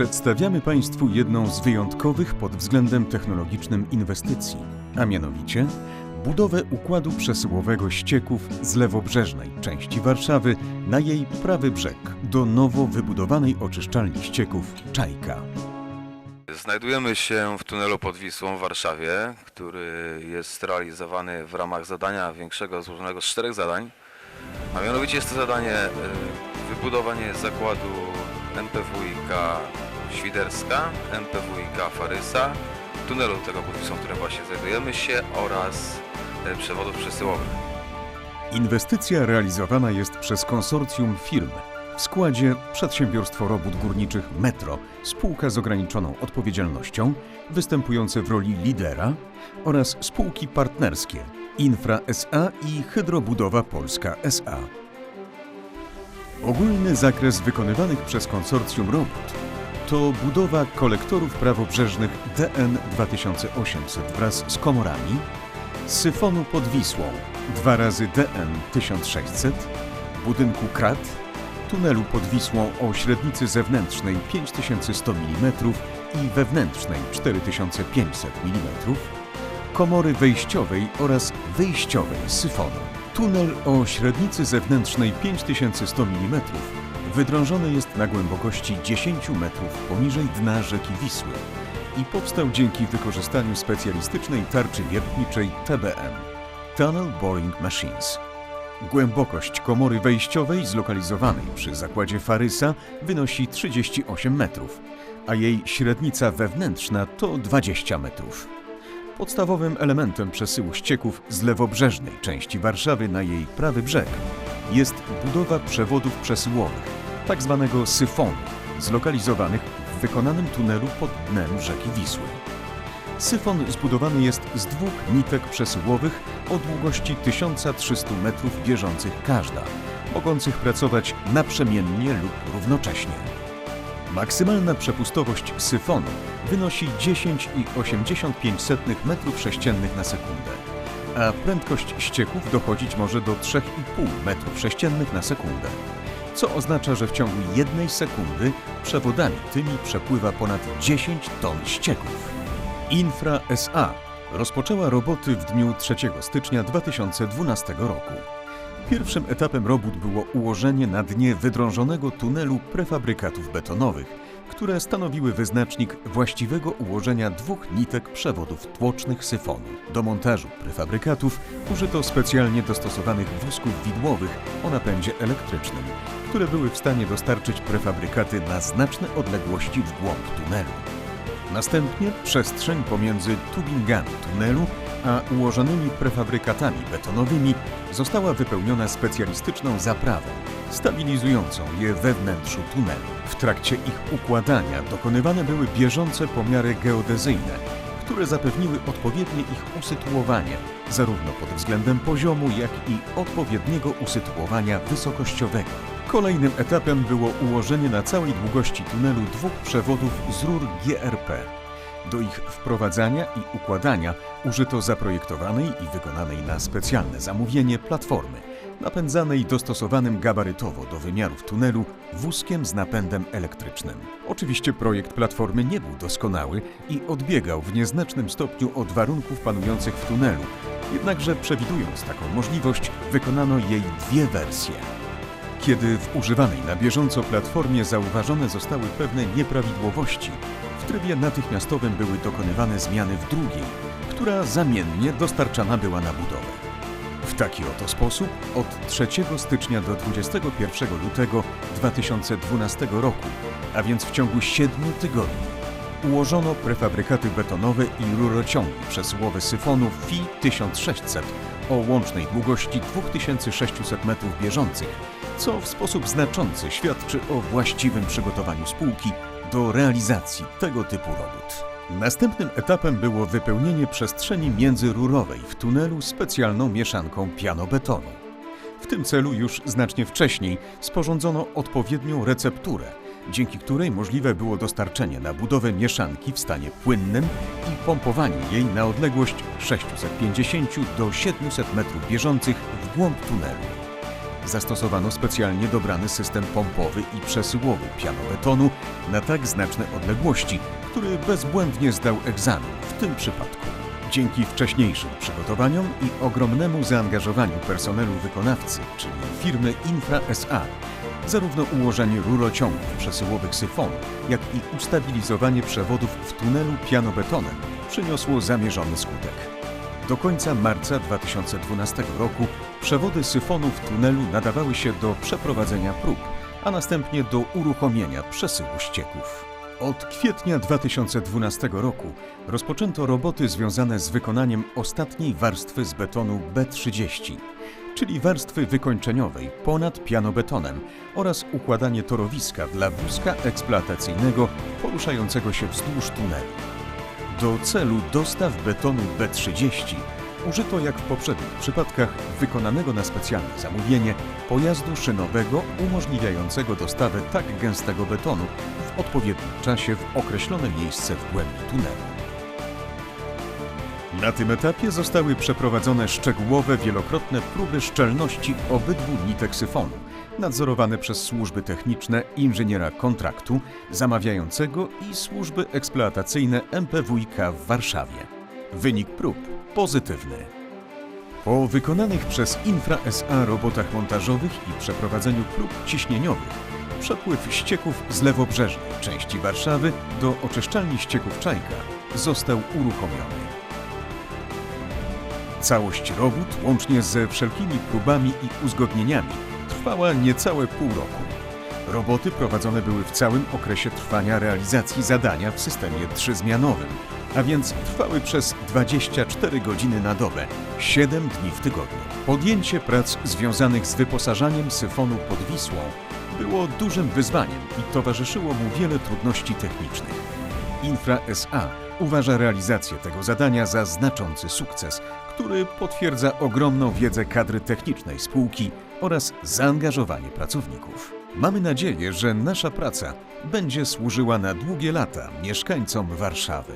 Przedstawiamy Państwu jedną z wyjątkowych pod względem technologicznym inwestycji, a mianowicie budowę układu przesyłowego ścieków z lewobrzeżnej części Warszawy na jej prawy brzeg do nowo wybudowanej oczyszczalni ścieków Czajka. Znajdujemy się w tunelu pod Wisłą w Warszawie, który jest realizowany w ramach zadania większego, złożonego z czterech zadań. A mianowicie jest to zadanie e, wybudowanie zakładu MPWiK Świderska, MPWiK Farysa, tunelu tego Wisłą, w którym właśnie znajdujemy się oraz e, przewodów przesyłowych. Inwestycja realizowana jest przez konsorcjum firm. W składzie Przedsiębiorstwo Robót Górniczych Metro, spółka z ograniczoną odpowiedzialnością, występujące w roli lidera oraz spółki partnerskie Infra SA i Hydrobudowa Polska SA. Ogólny zakres wykonywanych przez konsorcjum robót to budowa kolektorów prawobrzeżnych DN 2800 wraz z komorami, syfonu pod Wisłą 2 razy DN 1600, budynku krat, tunelu pod Wisłą o średnicy zewnętrznej 5100 mm i wewnętrznej 4500 mm, komory wejściowej oraz wyjściowej syfonu. Tunel o średnicy zewnętrznej 5100 mm wydrążony jest na głębokości 10 metrów poniżej dna rzeki Wisły i powstał dzięki wykorzystaniu specjalistycznej tarczy wiertniczej TBM Tunnel Boring Machines. Głębokość komory wejściowej zlokalizowanej przy zakładzie Farysa wynosi 38 metrów, a jej średnica wewnętrzna to 20 metrów. Podstawowym elementem przesyłu ścieków z lewobrzeżnej części Warszawy na jej prawy brzeg jest budowa przewodów przesyłowych, tak zwanego syfonu, zlokalizowanych w wykonanym tunelu pod dnem rzeki Wisły. Syfon zbudowany jest z dwóch nitek przesyłowych o długości 1300 metrów bieżących każda, mogących pracować naprzemiennie lub równocześnie. Maksymalna przepustowość syfonu wynosi 10,85 m3 na sekundę, a prędkość ścieków dochodzić może do 3,5 m3 na sekundę, co oznacza, że w ciągu jednej sekundy przewodami tymi przepływa ponad 10 ton ścieków. Infra SA rozpoczęła roboty w dniu 3 stycznia 2012 roku. Pierwszym etapem robót było ułożenie na dnie wydrążonego tunelu prefabrykatów betonowych, które stanowiły wyznacznik właściwego ułożenia dwóch nitek przewodów tłocznych syfonu. Do montażu prefabrykatów użyto specjalnie dostosowanych wózków widłowych o napędzie elektrycznym, które były w stanie dostarczyć prefabrykaty na znaczne odległości w głąb tunelu. Następnie przestrzeń pomiędzy tubingami tunelu a ułożonymi prefabrykatami betonowymi została wypełniona specjalistyczną zaprawą, stabilizującą je we wnętrzu tunelu. W trakcie ich układania dokonywane były bieżące pomiary geodezyjne, które zapewniły odpowiednie ich usytuowanie, zarówno pod względem poziomu, jak i odpowiedniego usytuowania wysokościowego. Kolejnym etapem było ułożenie na całej długości tunelu dwóch przewodów z rur GRP. Do ich wprowadzania i układania użyto zaprojektowanej i wykonanej na specjalne zamówienie platformy, napędzanej dostosowanym gabarytowo do wymiarów tunelu wózkiem z napędem elektrycznym. Oczywiście projekt platformy nie był doskonały i odbiegał w nieznacznym stopniu od warunków panujących w tunelu, jednakże przewidując taką możliwość, wykonano jej dwie wersje. Kiedy w używanej na bieżąco platformie zauważone zostały pewne nieprawidłowości, w trybie natychmiastowym były dokonywane zmiany w drugiej, która zamiennie dostarczana była na budowę. W taki oto sposób od 3 stycznia do 21 lutego 2012 roku, a więc w ciągu 7 tygodni, ułożono prefabrykaty betonowe i rurociągi przesyłowe syfonu FI 1600 o łącznej długości 2600 metrów bieżących, co w sposób znaczący świadczy o właściwym przygotowaniu spółki do realizacji tego typu robót. Następnym etapem było wypełnienie przestrzeni międzyrurowej w tunelu specjalną mieszanką pianobetonu. W tym celu już znacznie wcześniej sporządzono odpowiednią recepturę, dzięki której możliwe było dostarczenie na budowę mieszanki w stanie płynnym i pompowanie jej na odległość 650 do 700 metrów bieżących w głąb tunelu. Zastosowano specjalnie dobrany system pompowy i przesyłowy pianobetonu na tak znaczne odległości, który bezbłędnie zdał egzamin w tym przypadku. Dzięki wcześniejszym przygotowaniom i ogromnemu zaangażowaniu personelu wykonawcy, czyli firmy Infra SA, zarówno ułożenie rurociągów przesyłowych syfonu, jak i ustabilizowanie przewodów w tunelu pianobetonem przyniosło zamierzony skutek. Do końca marca 2012 roku przewody syfonu w tunelu nadawały się do przeprowadzenia prób, a następnie do uruchomienia przesyłu ścieków. Od kwietnia 2012 roku rozpoczęto roboty związane z wykonaniem ostatniej warstwy z betonu B30, czyli warstwy wykończeniowej ponad pianobetonem oraz układanie torowiska dla wózka eksploatacyjnego poruszającego się wzdłuż tunelu. Do celu dostaw betonu B30 użyto jak w poprzednich przypadkach wykonanego na specjalne zamówienie pojazdu szynowego umożliwiającego dostawę tak gęstego betonu w odpowiednim czasie w określone miejsce w głębi tunelu. Na tym etapie zostały przeprowadzone szczegółowe, wielokrotne próby szczelności obydwu nitek syfonu, nadzorowane przez służby techniczne inżyniera kontraktu, zamawiającego i służby eksploatacyjne MPWiK w Warszawie. Wynik prób pozytywny. Po wykonanych przez Infra SA robotach montażowych i przeprowadzeniu prób ciśnieniowych, przepływ ścieków z lewobrzeżnej części Warszawy do oczyszczalni ścieków Czajka został uruchomiony. Całość robót, łącznie ze wszelkimi próbami i uzgodnieniami, trwała niecałe pół roku. Roboty prowadzone były w całym okresie trwania realizacji zadania w systemie trzyzmianowym, a więc trwały przez 24 godziny na dobę, 7 dni w tygodniu. Podjęcie prac związanych z wyposażaniem syfonu pod Wisłą było dużym wyzwaniem i towarzyszyło mu wiele trudności technicznych. Infra SA uważa realizację tego zadania za znaczący sukces, który potwierdza ogromną wiedzę kadry technicznej spółki oraz zaangażowanie pracowników. Mamy nadzieję, że nasza praca będzie służyła na długie lata mieszkańcom Warszawy.